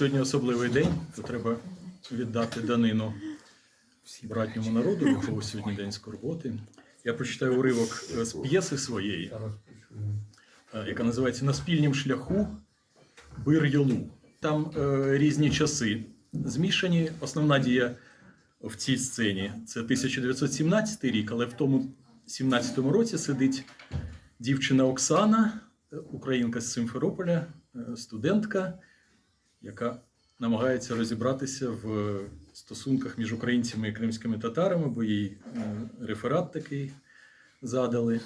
сьогодні особливий день, то треба віддати данину братньому народу, якого сьогодні день скорботи. Я прочитаю уривок е, з п'єси своєї, е, яка називається На спільнім шляху Бир Йолу. Там е, різні часи змішані. Основна дія в цій сцені це 1917 рік, але в тому 17-му році сидить дівчина Оксана, е, українка з Симферополя, студентка, яка намагається розібратися в стосунках між українцями і кримськими татарами, бо їй е, реферат такий задали.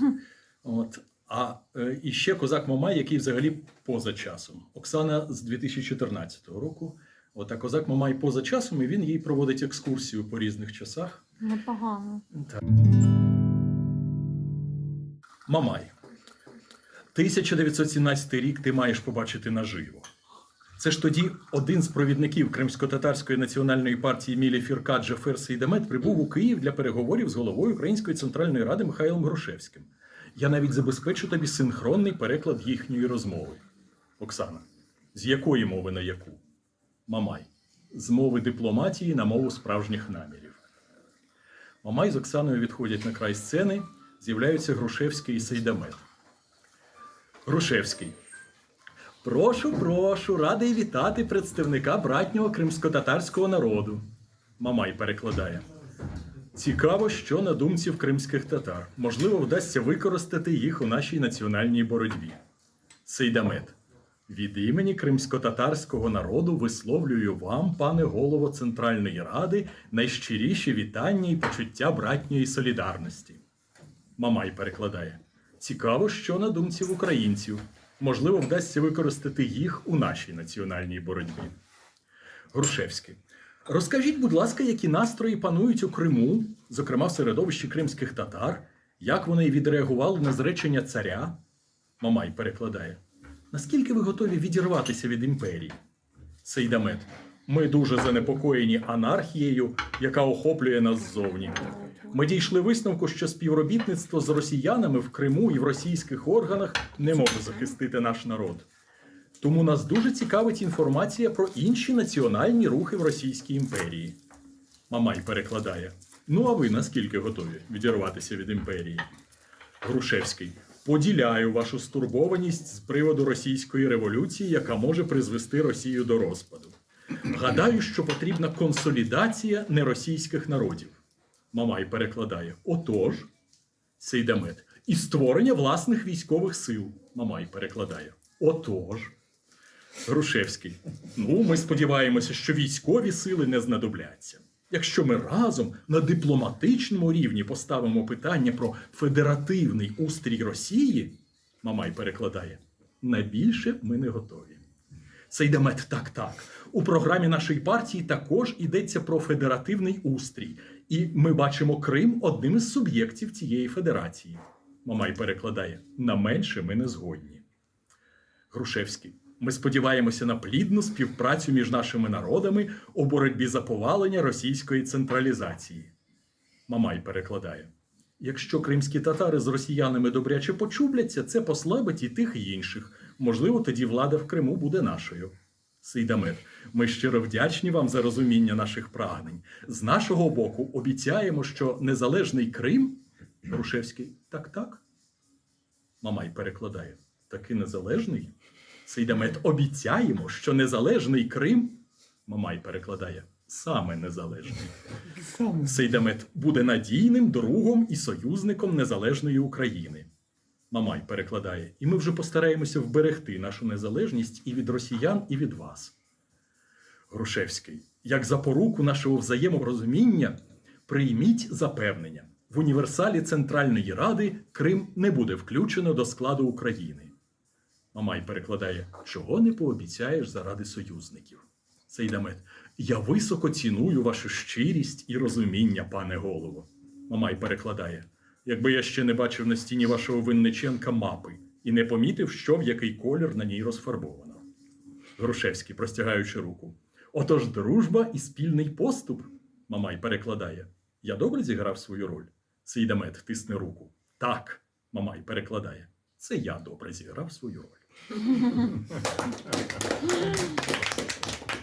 От. А е, і ще козак Мамай, який взагалі поза часом. Оксана з 2014 року. От, а козак Мамай поза часом, і він їй проводить екскурсію по різних часах. Непогано. Так. Мамай. 1917 рік ти маєш побачити наживо. Це ж тоді один з провідників Кримсько-татарської національної партії Мілі Фірка Джафер Сейдамет прибув у Київ для переговорів з головою Української центральної ради Михайлом Грушевським. Я навіть забезпечу тобі синхронний переклад їхньої розмови. Оксана, з якої мови на яку? Мамай. З мови дипломатії на мову справжніх намірів. Мамай з Оксаною відходять на край сцени, з'являються Грушевський і Сейдамет. Грушевський. Прошу, прошу, радий вітати представника братнього кримсько-татарського народу. Мамай перекладає. Цікаво, що на думці в кримських татар. Можливо, вдасться використати їх у нашій національній боротьбі. Сейдамет. Від імені кримсько-татарського народу висловлюю вам, пане голово Центральної Ради, найщиріші вітання і почуття братньої солідарності. Мамай перекладає. Цікаво, що на думці в українців. Можливо, вдасться використати їх у нашій національній боротьбі. Грушевський. Розкажіть, будь ласка, які настрої панують у Криму, зокрема в середовищі кримських татар, як вони відреагували на зречення царя? Мамай перекладає. Наскільки ви готові відірватися від імперії? Сейдамет. Ми дуже занепокоєні анархією, яка охоплює нас ззовні. Ми дійшли висновку, що співробітництво з росіянами в Криму і в російських органах не може захистити наш народ. Тому нас дуже цікавить інформація про інші національні рухи в Російській імперії. Мамай перекладає: Ну, а ви наскільки готові відірватися від імперії? Грушевський. Поділяю вашу стурбованість з приводу російської революції, яка може призвести Росію до розпаду. Гадаю, що потрібна консолідація неросійських народів. Мамай перекладає: Отож, Сейдамет. І створення власних військових сил. Мамай перекладає. Отож. Грушевський. Ну, ми сподіваємося, що військові сили не знадобляться. Якщо ми разом на дипломатичному рівні поставимо питання про федеративний устрій Росії, Мамай перекладає, на більше ми не готові. Сейдамет, так, так. У програмі нашої партії також йдеться про федеративний устрій, і ми бачимо Крим одним із суб'єктів цієї федерації. Мамай перекладає: на менше ми не згодні. Грушевський. Ми сподіваємося на плідну співпрацю між нашими народами у боротьбі за повалення російської централізації. Мамай перекладає: якщо кримські татари з росіянами добряче почубляться, це послабить і тих інших. Можливо, тоді влада в Криму буде нашою. Сейдамет, ми щиро вдячні вам за розуміння наших прагнень. З нашого боку обіцяємо, що незалежний Крим. Грушевський, так, так. Мамай перекладає: таки незалежний. Сейдамет, обіцяємо, що незалежний Крим. Мамай перекладає саме незалежний. Сейдамет буде надійним другом і союзником незалежної України. Мамай перекладає, і ми вже постараємося вберегти нашу незалежність і від росіян, і від вас. Грушевський, як запоруку нашого взаєморозуміння, прийміть запевнення. В універсалі Центральної Ради Крим не буде включено до складу України. Мамай перекладає, чого не пообіцяєш заради союзників. Сейдамет, я високо ціную вашу щирість і розуміння, пане голово. Мамай перекладає, якби я ще не бачив на стіні вашого Винниченка мапи і не помітив, що в який колір на ній розфарбовано. Грушевський, простягаючи руку. Отож, дружба і спільний поступ. Мамай перекладає. Я добре зіграв свою роль. Сейдамет тисне руку. Так, Мамай перекладає. Це я добре зіграв свою роль.